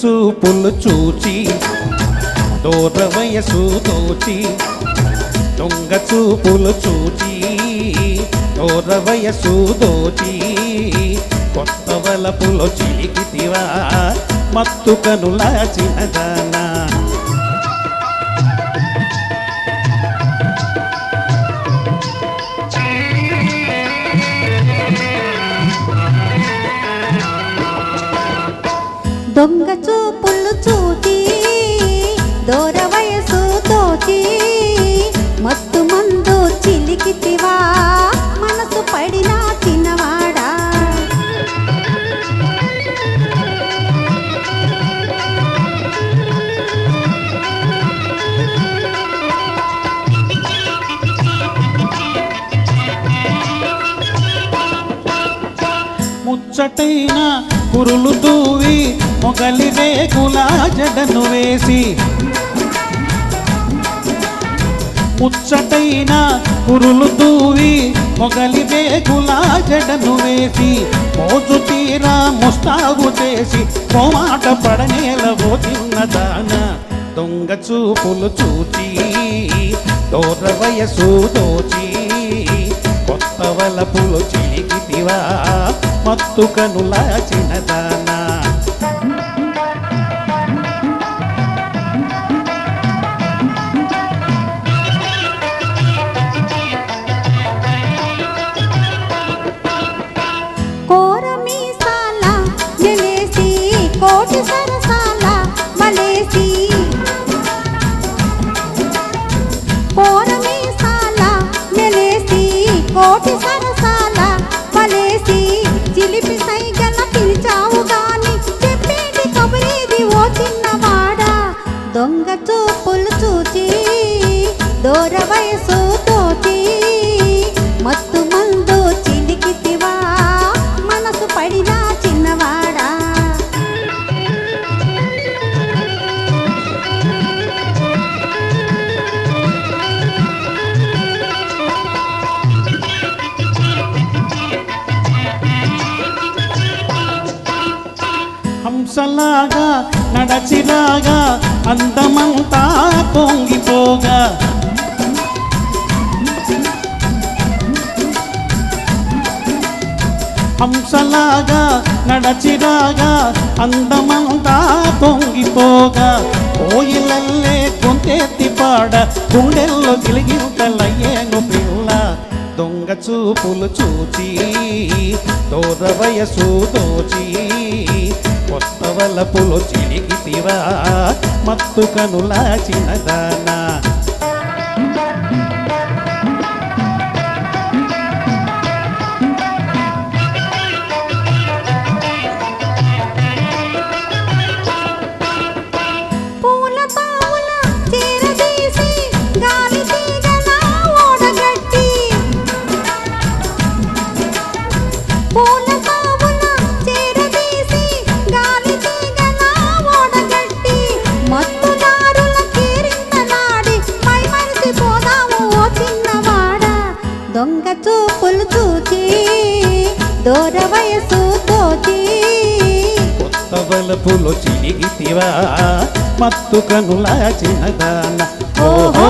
చూపులు చూచి దూర వయసు దోచి దొంగ చూపులు చూచి దూర వయసు దోచి కొత్త వలపులో చిలికితివా మత్తు కనుల చిన్నదానా దొంగ చూపులు చూచి దూర వయసు తోచి మత్తు మందు చిలికితివా మనసు పడిన చిన్నవాడా ముచ్చటైనా కురులు దూవి మొగలి రేకులా జడను వేసి ముచ్చటైన కురులు దూవి మొగలి రేకులా జడను వేసి మోజు తీరా ముస్తాగు చేసి పోమాట పడనేలవో తిన్నదాన దొంగ చూపులు చూచి దోర వయసు దోచి కొత్త వలపులు చిలికితివా మత్తు కనుల చిన్నదాన దొంగ చూపులు చూచి దూర వయసు హంసలాగా నడచిలాగా అందమంతా పొంగిపోగా. హంసలాగా నడచిరాగా అందమంతా పొంగిపోగా. కోయిలల్లే కొంతెత్తిపాడ గుండెల్లో గిలిగింతలయ్యేను చూపులు చూచి దూర వయసు దోచి కొత్త వలపులు చిలిగితివా మత్తు కనుల దూర వయసు తోచి కొత్త వలపులో చిలిగితివా మత్తు కనుల చిన్నదాన ఓహో!